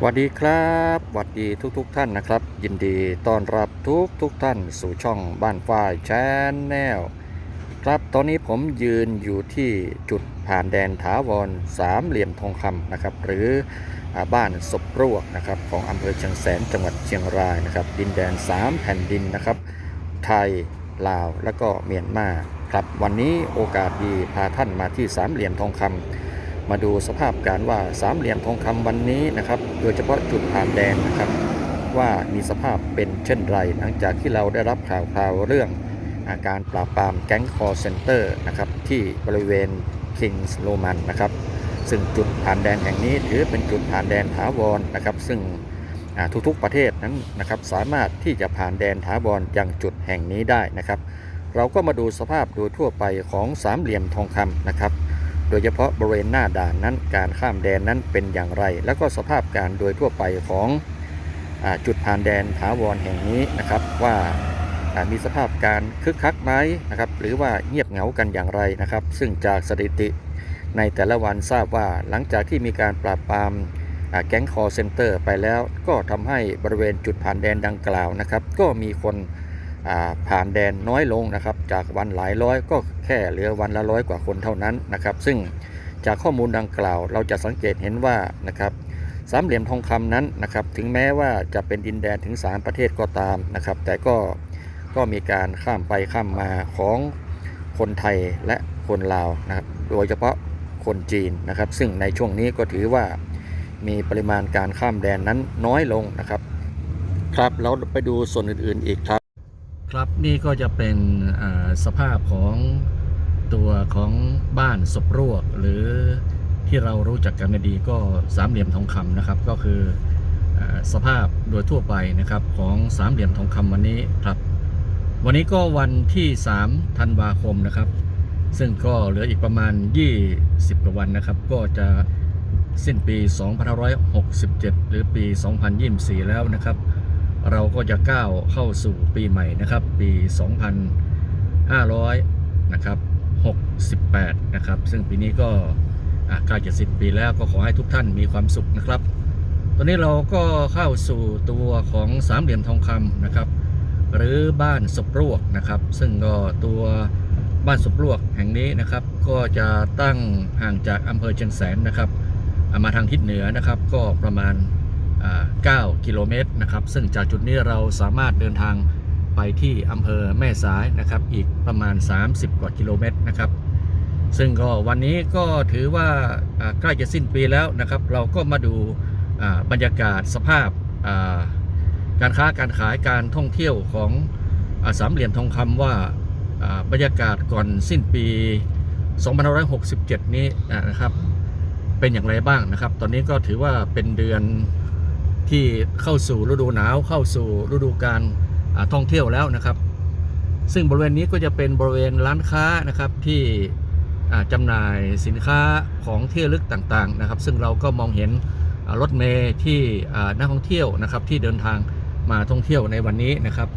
สวัสดีครับสวัสดีทุกๆทท่านนะครับ ยินดีต้อนรับทุกทุกๆท่านสู่ช่องบ้านฝ้ายแชนแนลครับตอนนี้ผมยืนอยู่ที่จุดผ่านแดนถาวรสามเหลี่ยมทองคำนะครับ หรือบ้านศพรวกนะครับของอำเภอเชียงแสนจังหวัดเชียงรายนะครับ ดินแดน 3 แผ่นดินนะครับ ไทยลาว และก็เมียนมา ครับวันนี้โอกาสดีพาท่านมาที่สามเหลี่ยมทองคำมาดูสภาพการว่าสามเหลี่ยมทองคำวันนี้นะครับ โดยเฉพาะจุดผ่านแดนนะครับ ว่ามีสภาพเป็นเช่นไร หลังจากที่เราได้รับข่าวคราวเรื่องอาการปราบปรามแก๊งคอร์เซนเตอร์นะครับที่บริเวณ Kings Roman นะครับซึ่งจุดผ่านแดนแห่งนี้ถือเป็นจุดผ่านแดนถาวรนะครับ ซึ่งทุกๆประเทศนั้นนะครับสามารถที่จะผ่านแดนถาวรอยังจุดแห่งนี้ได้นะครับ เราก็มาดูสภาพโดยทั่วไปของสามเหลี่ยมทองคำนะครับ โดยเฉพาะบริเวณหน้าด่านนั้นการข้ามแดนนั้นเป็นอย่างไร แล้วก็สภาพการโดยทั่วไปของอจุดผ่านแดนถาวรแห่งนี้นะครับ ว่ามีสภาพการคึกคักไหมนะครับหรือว่าเงียบเหงากันอย่างไรนะครับ ซึ่งจากสถิติในแต่ละวันทราบว่าหลังจากที่มีการปราบปรามแก๊งคอเซนเตอร์ไปแล้ว ก็ทำให้บริเวณจุดผ่านแดนดังกล่าวนะครับ ก็มีคน ผ่านแดนน้อยลงนะครับ จากวันหลายร้อยก็แค่เหลือวันละร้อยกว่าคนเท่านั้นนะครับ ซึ่งจากข้อมูลดังกล่าวเราจะสังเกตเห็นว่านะครับสามเหลี่ยมทองคำนั้นนะครับ ถึงแม้ว่าจะเป็นดินแดนถึง 3 ประเทศก็ตามนะครับ แต่ก็ก็มีการข้ามไปข้ามมาของคนไทยและคนลาวนะครับ โดยเฉพาะคนจีนนะครับ ซึ่งในช่วงนี้ก็ถือว่ามีปริมาณการข้ามแดนนั้นน้อยลงนะครับ ครับเราไปดูส่วนอื่นๆอีกครับ ครับนี่ก็จะเป็นสภาพของตัวของบ้านศพรวก หรือที่เรารู้จักกันดีก็สามเหลี่ยมทองคำนะครับ ก็คืออสภาพโดยทั่วไปนะครับของสามเหลี่ยมทองคำวันนี้ครับ วันนี้ก็วันที่3ธันวาคมนะครับ ซึ่งก็เหลืออีกประมาณ 20 กว่าวันนะครับ ก็จะสิ้นปี 2567 หรือปี 2024 แล้วนะครับ เราก็จะก้าวเข้าสู่ปีใหม่นะครับ ปี 2500นะครับ68นะครับ ซึ่งปีนี้ก็ใกล้จะสิปีแล้วก็ขอให้ทุกท่านมีความสุขนะครับ ตอนนี้เราก็เข้าสู่ตัวของสามเหลี่ยมทองคำนะครับ หรือบ้านศพรวกนะครับ ซึ่งก็ตัวบ้านศพรวกแห่งนี้นะครับ ก็จะตั้งห่างจากอำเภอเชียงแสนนะครับ มาทางทิศเหนือนะครับ ก็ประมาณ 9 กิโลเมตรนะครับ ซึ่งจากจุดนี้เราสามารถเดินทางไปที่อำเภอแม่สายนะครับ อีกประมาณ 30 กว่ากิโลเมตรนะครับ ซึ่งก็วันนี้ก็ถือว่าใกล้จะสิ้นปีแล้วนะครับ เราก็มาดูบรรยากาศสภาพาการค้าการขายการท่องเที่ยวของอสามเหลี่ยมทองคำว่าอ่าบรรยากาศก่อนสิ้นปี 2567 นี้นะครับ เป็นอย่างไรบ้างนะครับ ตอนนี้ก็ถือว่าเป็นเดือน ที่เข้าสู่ฤดูหนาวเข้าสู่ฤดูการท่องเที่ยวแล้วนะครับ ซึ่งบริเวณนี้ก็จะเป็นบริเวณร้านค้านะครับที่อ่าจำหน่ายสินค้าของเที่ระลึกต่างๆนะครับ ซึ่งเราก็มองเห็นรถเมล์ที่นักท่องเที่ยวนะครับที่เดินทางมาท่องเที่ยวในวันนี้นะครับ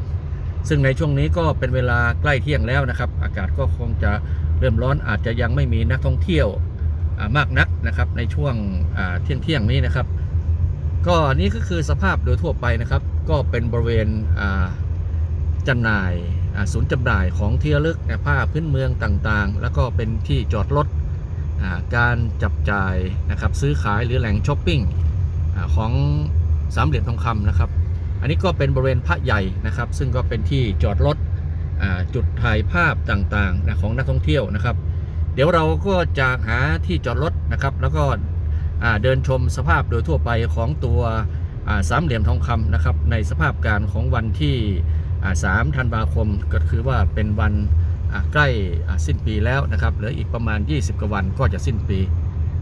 ซึ่งในช่วงนี้ก็เป็นเวลาใกล้เที่ยงแล้วนะครับ อากาศก็คงจะเริ่มร้อนอาจจะยังไม่มีนักท่องเที่ยวมากนักนะครับในช่วงเที่ยงเที่ยงนี้นะครับ ก็นี่ก็คือสภาพโดยทั่วไปนะครับ ก็เป็นบริเวณจำหน่ายศูนย์จำหน่ายของเที่ระลึกในผ้าพื้นเมืองต่างๆ แล้วก็เป็นที่จอดรถการจับจ่ายนะครับซื้อขายหรือแหล่งช้อปปิ้งอของสามเหลี่ยมทองคำนะครับ อันนี้ก็เป็นบริเวณพระใหญ่นะครับ ซึ่งก็เป็นที่จอดรถจุดถ่ายภาพต่างๆของนักท่องเที่ยวนะครับ เดี๋ยวเราก็จะหาที่จอดรถนะครับ แล้วก็ เดินชมสภาพโดยทั่วไปของตัวสามเหลี่ยมทองคำนะครับในสภาพการของวันที่ 3 ธันวาคมก็คือว่าเป็นวันใกล้สิ้นปีแล้วนะครับเหลืออีกประมาณ 20 กว่าวันก็จะสิ้นปี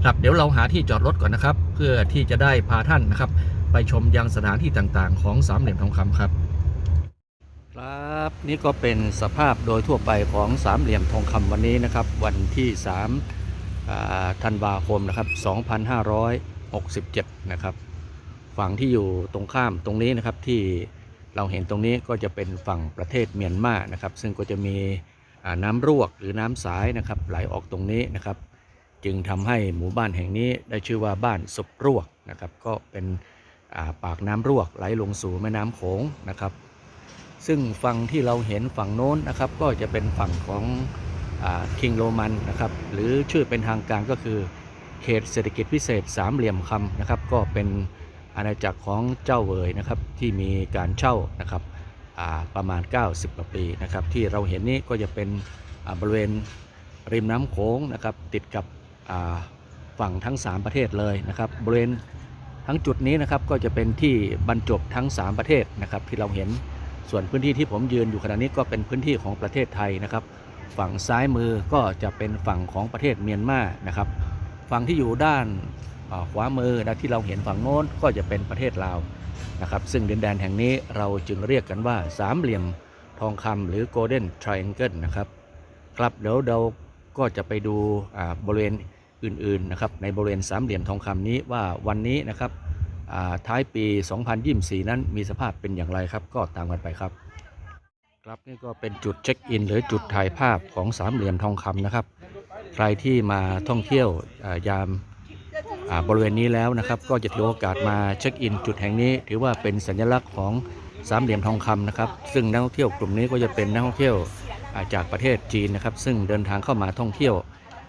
ครับเดี๋ยวเราหาที่จอดรถก่อนนะครับ เพื่อที่จะได้พาท่านนะครับ ไปชมยังสถานที่ต่างๆ ของสามเหลี่ยมทองคำครับครับนี่ก็เป็นสภาพโดยทั่วไปของสามเหลี่ยมทองคำวันนี้นะครับ วันที่ 3 ธันวาคมนะครับ 2567 นะครับ ฝั่งที่อยู่ตรงข้ามตรงนี้นะครับที่เราเห็นตรงนี้ก็จะเป็นฝั่งประเทศเมียนมานะครับ ซึ่งก็จะมีน้ำร่วหรือน้ำสายนะครับไหลออกตรงนี้นะครับ จึงทำให้หมู่บ้านแห่งนี้ได้ชื่อว่าบ้านศพรวกนะครับ ก็เป็นปากน้ำร่วไหลลงสู่แม่น้ำโขงนะครับ ซึ่งฝั่งที่เราเห็นฝั่งโน้นนะครับ ก็จะเป็นฝั่งของ คิงโรมันนะครับหรือชื่อเป็นทางการก็คือเขตเศรษฐกิจพิเศษสามเหลี่ยมคำนะครับก็เป็นอาณาจักรของเจ้าเวยนะครับที่มีการเช่านะครับประมาณ 90กว่าปีนะครับที่เราเห็นนี้ก็จะเป็นบริเวณริมน้ำโขงนะครับติดกับฝั่งทั้ง 3 ประเทศเลยนะครับบริเวณทั้งจุดนี้นะครับก็จะเป็นที่บรรจบทั้ง 3 ประเทศนะครับที่เราเห็นส่วนพื้นที่ที่ผมยืนอยู่ขณะนี้ก็เป็นพื้นที่ของประเทศไทยนะครับ ฝั่งซ้ายมือก็จะเป็นฝั่งของประเทศเมียนมานะครับ ฝั่งที่อยู่ด้านขวามือนะที่เราเห็นฝั่งโน้นก็จะเป็นประเทศลาวนะครับ ซึ่งดินแดนแห่งนี้เราจึงเรียกกันว่าสามเหลี่ยมทองคำหรือ Golden Triangle นะครับ ครับเดี๋ยวเราก็จะไปดูบริเวณอื่นๆนะครับในบริเวณสามเหลี่ยมทองคำนี้ว่าวันนี้นะครับท้ายปี 2024 นั้นมีสภาพเป็นอย่างไรครับ ก็ตามกันไปครับ ครับนี่ก็เป็นจุดเช็คอิน หรือจุดถ่ายภาพของสามเหลี่ยมทองคำนะครับ ใครที่มาท่องเที่ยวยามบริเวณนี้แล้วนะครับ ก็จะถือโอกาสมาเช็คอิน จุดแห่งนี้ ถือว่าเป็นสัญลักษณ์ของสามเหลี่ยมทองคำนะครับ ซึ่งนักท่องเที่ยวกลุ่มนี้ก็จะเป็นนักท่องเที่ยวจากประเทศจีนนะครับ ซึ่งเดินทางเข้ามาท่องเที่ยว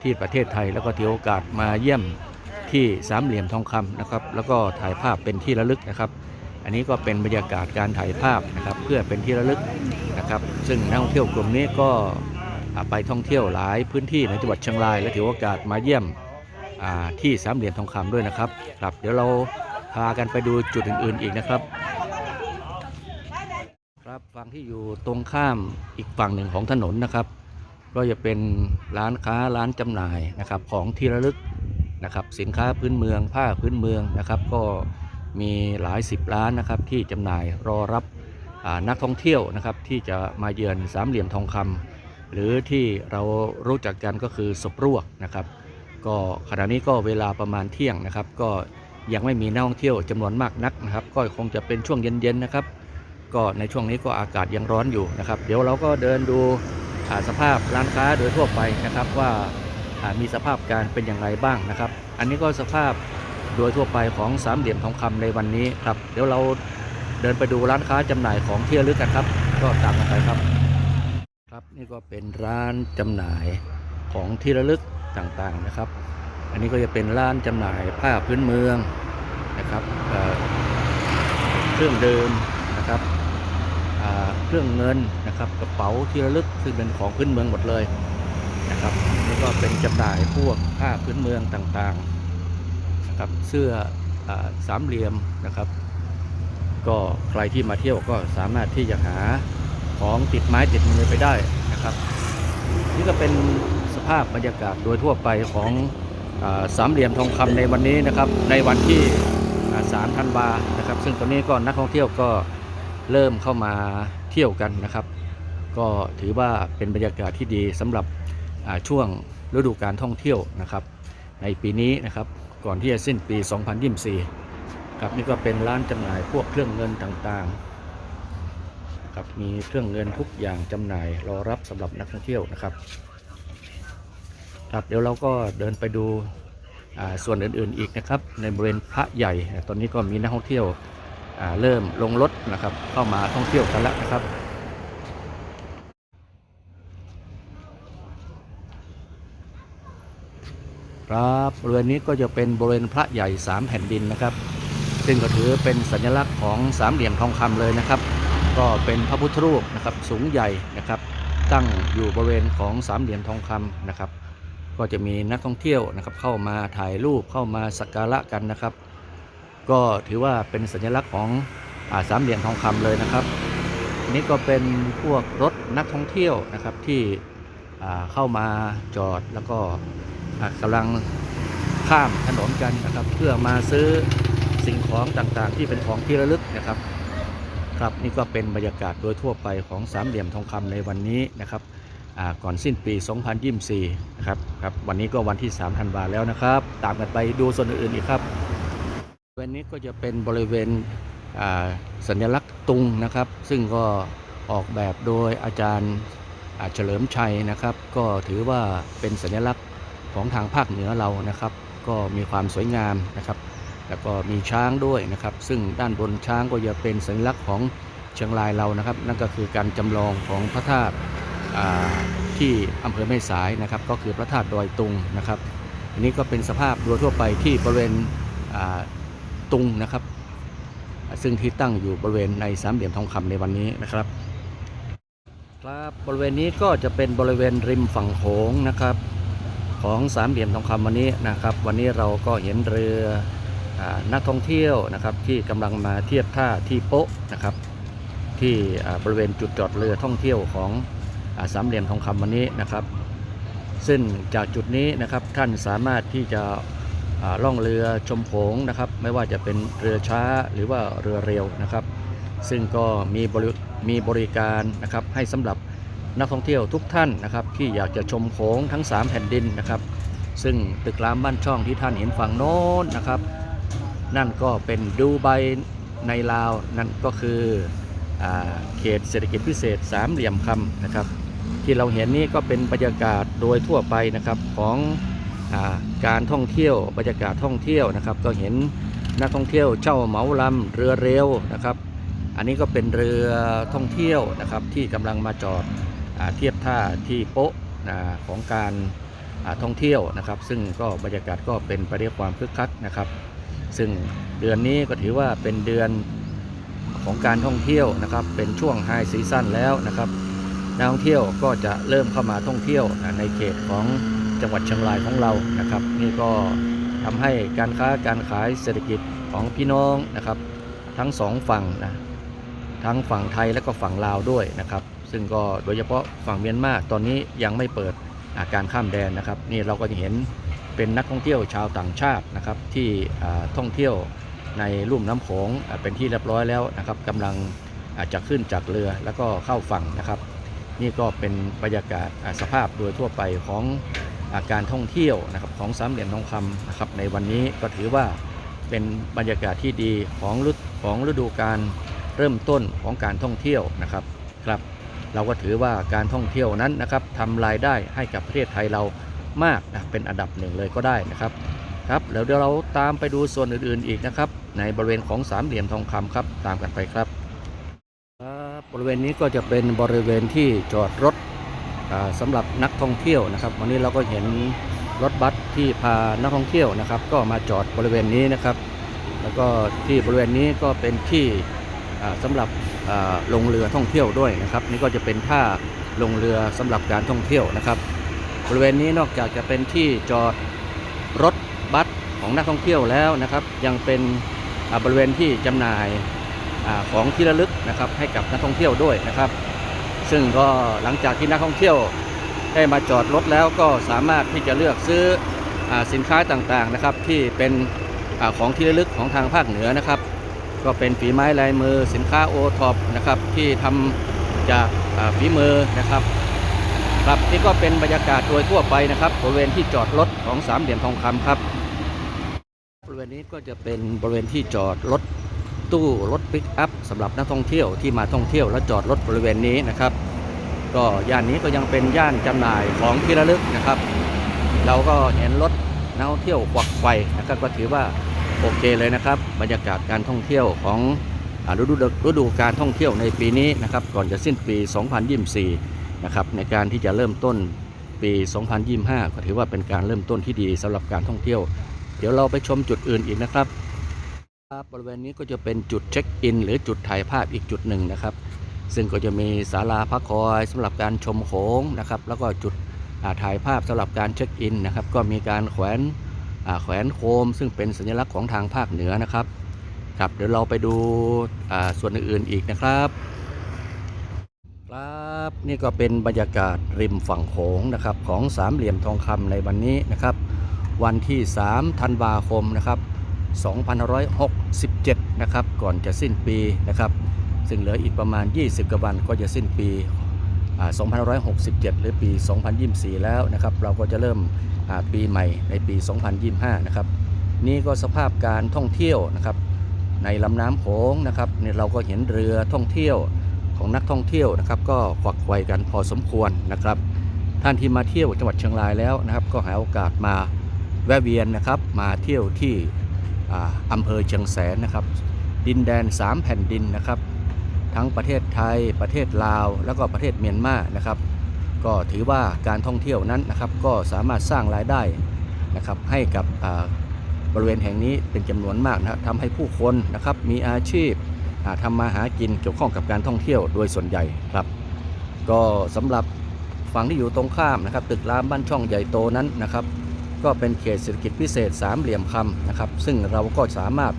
ที่ประเทศไทย แล้วก็ถือโอกาสมาเยี่ยมที่สามเหลี่ยมทองคำนะครับ แล้วก็ถ่ายภาพเป็นที่ระลึกนะครับ อันนี้ก็เป็นบรรยากาศการถ่ายภาพนะครับเพื่อเป็นที่ระลึกนะครับ ซึ่งนักท่องเที่ยวกลุ่มนี้ก็ไปท่องเที่ยวหลายพื้นที่ในจังหวัดเชียงราย และถือโอกาสมาเยี่ยมที่สามเหลี่ยมทองคำด้วยนะครับครับ เดี๋ยวเราพากันไปดูจุดอื่น ๆ อีกนะครับ ครับฝั่งที่อยู่ตรงข้ามอีกฝั่งหนึ่งของถนนนะครับ ก็จะเป็นร้านค้าร้านจำหน่ายนะครับของที่ระลึกนะครับ สินค้าพื้นเมืองผ้าพื้นเมืองนะครับ ก็ มีหลายสิบร้านนะครับที่จำหน่ายรอรับนักท่องเที่ยวนะครับที่จะมาเยือนสามเหลี่ยมทองคำหรือที่เรารู้จักกันก็คือศพรวกนะครับ ก็ขณะนี้ก็เวลาประมาณเที่ยงนะครับ ก็ยังไม่มีนักท่องเที่ยวจำนวนมากนักนะครับ ก็คงจะเป็นช่วงเย็นๆนะครับ ก็ในช่วงนี้ก็อากาศยังร้อนอยู่นะครับ เดี๋ยวเราก็เดินดูสภาพร้านค้าโดยทั่วไปนะครับว่ามีสภาพการเป็นอย่างไรบ้างนะครับ อันนี้ก็สภาพ โดยทั่วไปของสามเหลี่ยมทองคำในวันนี้ครับ เดี๋ยวเราเดินไปดูร้านค้าจำหน่ายของที่ระลึกกันครับ ก็ตามกันไปครับ ครับนี่ก็เป็นร้านจำหน่ายของที่ระลึกต่างๆนะครับ อันนี้ก็จะเป็นร้านจำหน่ายผ้าพื้นเมืองนะครับเเครื่องเดื่มนะครับเครื่องเงินนะครับกระเป๋าที่ระลึกซึ่งเป็นของพื้นเมืองหมดเลยนะครับแล้วก็เป็นจำหน่ายพวกผ้าพื้นเมืองต่างๆ นะครับ เสื้ออสามเหลี่ยมนะครับ ก็ใครที่มาเที่ยวก็สามารถที่จะหาของติดไม้ติดมือไปได้นะครับ นี่ก็เป็นสภาพบรรยากาศโดยทั่วไปของอสามเหลี่ยมทองคำในวันนี้นะครับ ในวันที่สามธันวานะครับ ซึ่งตอนนี้ก็นักท่องเที่ยวก็เริ่มเข้ามาเที่ยวกันนะครับ ก็ถือว่าเป็นบรรยากาศที่ดีสำหรับช่วงฤดูการท่องเที่ยวนะครับ ในปีนี้นะครับ ก่อนที่จะสิ้นปี 2024 ครับนี่ก็เป็นร้านจำหน่ายพวกเครื่องเงินต่างๆครับมีเครื่องเงินทุกอย่างจำหน่ายรอรับสำหรับนักท่องเที่ยวนะครับ ครับเดี๋ยวเราก็เดินไปดูส่วนอื่นๆอีกนะครับ ในบริเวณพระใหญ่ ตอนนี้ก็มีนักท่องเที่ยวเริ่มลงรถนะครับ เข้ามาท่องเที่ยวกันแล้วนะครับ ครับบริเวณนี้ก็จะเป็นบริเวณพระใหญ่สามแผ่นดินนะครับ ซึ่งก็ถือเป็นสัญลักษณ์ของสามเหลี่ยมทองคำเลยนะครับ ก็เป็นพระพุทธรูปนะครับสูงใหญ่นะครับ ตั้งอยู่บริเวณของสามเหลี่ยมทองคำนะครับ ก็จะมีนักท่องเที่ยวนะครับเข้ามาถ่ายรูปเข้ามาสักการะกันนะครับ ก็ถือว่าเป็นสัญลักษณ์ของอาสามเหลี่ยมทองคำเลยนะครับ นี่ก็เป็นพวกรถนักท่องเที่ยวนะครับที่เข้ามาจอดแล้วก็ กำลังข้ามถนนกันนะครับ เพื่อมาซื้อสิ่งของต่างๆ ที่เป็นของที่ระลึกนะครับ ครับนี่ก็เป็นบรรยากาศโดยทั่วไปของสามเหลี่ยมทองคำในวันนี้นะครับก่อนสิ้นปี 2024นะครับครับ วันนี้ก็วันที่ 3 ธันวาแล้วนะครับ ตามกันไปดูส่วนอื่นอีกครับบริเวณนี้ก็จะเป็นบริเวณสัญลักษณ์ตุงนะครับ ซึ่งก็ออกแบบโดยอาจารย์เฉลิมชัยนะครับ ก็ถือว่าเป็นสัญลักษณ์ ของทางภาคเหนือเรานะครับ ก็มีความสวยงามนะครับ แล้วก็มีช้างด้วยนะครับ ซึ่งด้านบนช้างก็จะเป็นสัญลักษณ์ของเชียงรายเรานะครับ นั่นก็คือการจำลองของพระธาตุที่อำเภอแม่สายนะครับ ก็คือพระธาตุดอยตุงนะครับ อันนี้ก็เป็นสภาพโดยทั่วไปที่บริเวณตุงนะครับ ซึ่งที่ตั้งอยู่บริเวณในสามเหลี่ยมทองคำในวันนี้นะครับ ครับบริเวณนี้ก็จะเป็นบริเวณริมฝั่งโขงนะครับ ของสามเหลี่ยมทองคำวันนี้นะครับ วันนี้เราก็เห็นเรืออนักท่องเที่ยวนะครับ ที่กำลังมาเทียบท่าที่โป๊ะนะครับ ที่บริเวณจุดจอดเรือท่องเที่ยวของอสามเหลี่ยมทองคำวันนี้นะครับ ซึ่งจากจุดนี้นะครับท่านสามารถที่จะล่องเรือชมโขงนะครับ ไม่ว่าจะเป็นเรือช้าหรือว่าเรือเร็วนะครับ ซึ่งก็มีบริมีบริการนะครับให้สำหรับ นักท่องเที่ยวทุกท่านนะครับที่อยากจะชมโขงทั้ง 3 แผ่นดินนะครับ ซึ่งตึกรามบ้านช่องที่ท่านเห็นฝั่งโน้นนะครับ นั่นก็เป็นดูไบในลาวนั่นก็คืออเขตเศรษฐกิจพิเศษสามเหลี่ยมคำนะครับ ที่เราเห็นนี่ก็เป็นบรรยากาศโดยทั่วไปนะครับของอาการท่องเที่ยวบรรยากาศท่องเที่ยวนะครับ ก็เห็นนักท่องเที่ยวเช่าเหมาลำเรือเร็วนะครับ อันนี้ก็เป็นเรือท่องเที่ยวนะครับที่กำลังมาจอด เทียบท่าที่โป๊ะของการท่องเที่ยวนะครับ ซึ่งก็บรรยากาศก็เป็นไปด้วยความคึกคักนะครับ ซึ่งเดือนนี้ก็ถือว่าเป็นเดือนของการท่องเที่ยวนะครับ เป็นช่วงไฮซีซั่นแล้วนะครับนักท่องเที่ยวก็จะเริ่มเข้ามาท่องเที่ยวในเขตของจังหวัดเชียงรายของเรานะครับ นี่ก็ทำให้การค้าการขายเศรษฐกิจของพี่น้องนะครับ ทั้งสองฝั่งนะทั้งฝั่งไทยและก็ฝั่งลาวด้วยนะครับ ซึ่งก็โดยเฉพาะฝั่งเมียนมาตอนนี้ยังไม่เปิดาการข้ามแดนนะครับนี่เราก็จะเห็นเป็นนักท่องเที่ยวชาวต่างชาตินะครับที่ท่องเที่ยวในลุ่มน้ำโขงเป็นที่เรียบร้อยแล้วนะครับกำลังอาจจะขึ้นจากเรือแล้วก็เข้าฝั่งนะครับ นี่ก็เป็นบรรยากาศาสภาพโดยทั่วไปของอาการท่องเที่ยวนะครับของสามเหลี่ยมทองคำนะครับในวันนี้ก็ถือว่าเป็นบรรยากาศที่ดีของฤดูของฤดูการเริ่มต้นของการท่องเที่ยวนะครับครับ เราก็ถือว่าการท่องเที่ยวนั้นนะครับทำรายได้ให้กับประเทศไทยเรามากนะเป็นอันดับหนึ่งเลยก็ได้นะครับครับแล้วเดี๋ยวเราตามไปดูส่วนอื่นๆอีกนะครับ ในบริเวณของสามเหลี่ยมทองคำครับ ตามกันไปครับครับบริเวณนี้ก็จะเป็นบริเวณที่จอดรถอ่าสำหรับนักท่องเที่ยวนะครับ วันนี้เราก็เห็นรถบัสที่พานักท่องเที่ยวนะครับ ก็มาจอดบริเวณนี้นะครับ แล้วก็ที่บริเวณนี้ก็เป็นที่อ่าสำหรับ ลงเรือท่องเที่ยวด้วยนะครับ นี่ก็จะเป็นท่าลงเรือสำหรับการท่องเที่ยวนะครับ บริเวณนี้นอกจากจะเป็นที่จอดรถบัสของนักท่องเที่ยวแล้วนะครับ ยังเป็นบริเวณที่จำหน่ายอของที่ระลึกนะครับให้กับนักท่องเที่ยวด้วยนะครับ ซึ่งก็หลังจากที่นักท่องเที่ยวได้มาจอดรถแล้วก็สามารถที่จะเลือกซื้ออสินค้าต่างๆนะครับ ที่เป็นอของที่ระลึกของทางภาคเหนือนะครับ ก็เป็นฝีไม้ลายมือสินค้าโอท็อปนะครับที่ทำจากฝีมือนะครับครับนี่ก็เป็นบรรยากาศโดยทั่วไปนะครับบริเวณที่จอดรถของสามเหลี่ยมทองคำครับ บริเวณนี้ก็จะเป็นบริเวณที่จอดรถตู้รถปิกอัพสำหรับนักท่องเที่ยวที่มาท่องเที่ยวและจอดรถบริเวณนี้นะครับ ก็ย่านนี้ก็ยังเป็นย่านจำหน่ายของที่ระลึกนะครับ เราก็เห็นรถนักท่องเที่ยวกวักไฟนะครับก็ถือว่า โอเคเลยนะครับ บรรยากาศการท่องเที่ยวของฤดูฤดูการท่องเที่ยวในปีนี้นะครับ ก่อนจะสิ้นปี 2024 นะครับ ในการที่จะเริ่มต้นปี 2025 ก็ถือว่าเป็นการเริ่มต้นที่ดีสำหรับการท่องเที่ยว เดี๋ยวเราไปชมจุดอื่นอีกนะครับครับบริเวณนี้ก็จะเป็นจุดเช็คอิน หรือจุดถ่ายภาพอีกจุดหนึ่งนะครับ ซึ่งก็จะมีศาลาพักคอยสำหรับการชมโขงนะครับ แล้วก็จุดถ่ายภาพสำหรับการเช็คอินนะครับ ก็มีการแขวน แขวนโคมซึ่งเป็นสัญลักษณ์ของทางภาคเหนือนะครับครับเดี๋ยวเราไปดูส่วนอื่นๆอีกนะครับ ครับนี่ก็เป็นบรรยากาศริมฝั่งโขงนะครับของสามเหลี่ยมทองคำในวันนี้นะครับ วันที่ 3 ธันวาคมนะครับ2567 นะครับ ก่อนจะสิ้นปีนะครับ ซึ่งเหลืออีกประมาณ 20กว่าวันก็จะสิ้นปี 2567 หรือปี 2024 แล้วนะครับ เราก็จะเริ่มปีใหม่ในปี 2025 นะครับ นี่ก็สภาพการท่องเที่ยวนะครับ ในลำน้ำโขงนะครับเนี่ยเราก็เห็นเรือท่องเที่ยวของนักท่องเที่ยวนะครับ ก็ขวักไขวกันพอสมควรนะครับ ท่านที่มาเที่ยวจังหวัดเชียงรายแล้วนะครับ ก็หาโอกาสมาแวะเวียนนะครับ มาเที่ยวที่ออำเภอเชียงแสนนะครับ ดินแดน 3 แผ่นดินนะครับ ทั้งประเทศไทย ประเทศลาว แล้วก็ประเทศเมียนมานะครับ ก็ถือว่าการท่องเที่ยวนั้นนะครับ ก็สามารถสร้างรายได้นะครับ ให้กับบริเวณแห่งนี้เป็นจำนวนมากนะครับทำให้ผู้คนนะครับมีอาชีพอ่าทำมาหากินเกี่ยวข้องกับการท่องเที่ยวโดยส่วนใหญ่ครับ ก็สำหรับฝั่งที่อยู่ตรงข้ามนะครับ ตึกรามบ้านช่องใหญ่โตนั้นนะครับ ก็เป็นเขตเศรษฐกิจพิเศษสามเหลี่ยมคำนะครับ ซึ่งเราก็สามารถ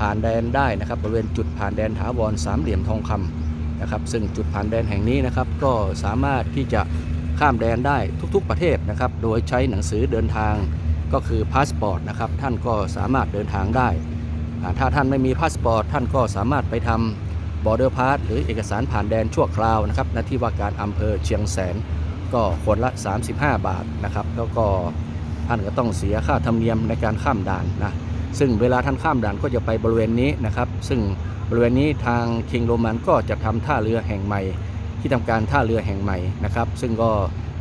ผ่านแดนได้นะครับบริเวณจุดผ่านแดนถาวรสามเหลี่ยมทองคำนะครับซึ่งจุดผ่านแดนแห่งนี้นะครับก็สามารถที่จะข้ามแดนได้ทุกๆประเทศนะครับโดยใช้หนังสือเดินทางก็คือพาสปอร์ตนะครับท่านก็สามารถเดินทางได้ ถ้าท่านไม่มีพาสปอร์ตท่านก็สามารถไปทำบอร์เดอร์พาสหรือเอกสารผ่านแดนชั่วคราวนะครับณที่ว่าการอำเภอเชียงแสนก็คนละ 35 บาทนะครับแล้วก็ท่านก็ต้องเสียค่าธรรมเนียมในการข้ามด่านนะ ซึ่งเวลาท่านข้ามด่านก็จะไปบริเวณนี้นะครับ ซึ่งบริเวณนี้ทางคิงโรมันก็จะทำท่าเรือแห่งใหม่ ที่ทำการท่าเรือแห่งใหม่นะครับ ซึ่งก็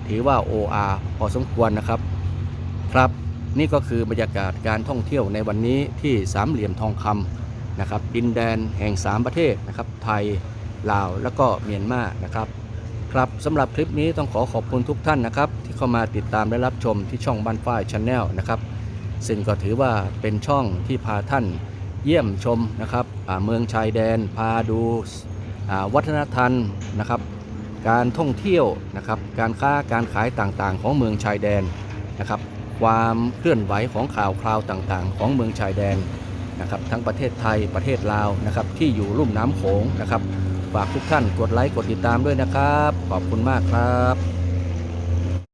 ถือว่า OR พอสมควรนะครับ ครับนี่ก็คือบรรยากาศการท่องเที่ยวในวันนี้ที่สามเหลี่ยมทองคำนะครับดินแดนแห่ง 3 ประเทศนะครับ ไทยลาวแล้วก็เมียนมานะครับ ครับสำหรับคลิปนี้ต้องขอขอบคุณทุกท่านนะครับ ที่เข้ามาติดตามและรับชมที่ช่องบ้านฝ้ายชาแนลนะครับ ซึ่งก็ถือว่าเป็นช่องที่พาท่านเยี่ยมชมนะครับเมืองชายแดนพาดูวัฒนธรรมนะครับ การท่องเที่ยวนะครับการค้าการขายต่างๆ ของเมืองชายแดนนะครับความเคลื่อนไหวของข่าวคราวต่างๆ ของเมืองชายแดนนะครับทั้งประเทศไทยประเทศลาวนะครับที่อยู่ลุ่มน้ำโขงนะครับฝากทุกท่านกดไลค์กดติดตามด้วยนะครับ ขอบคุณมากครับ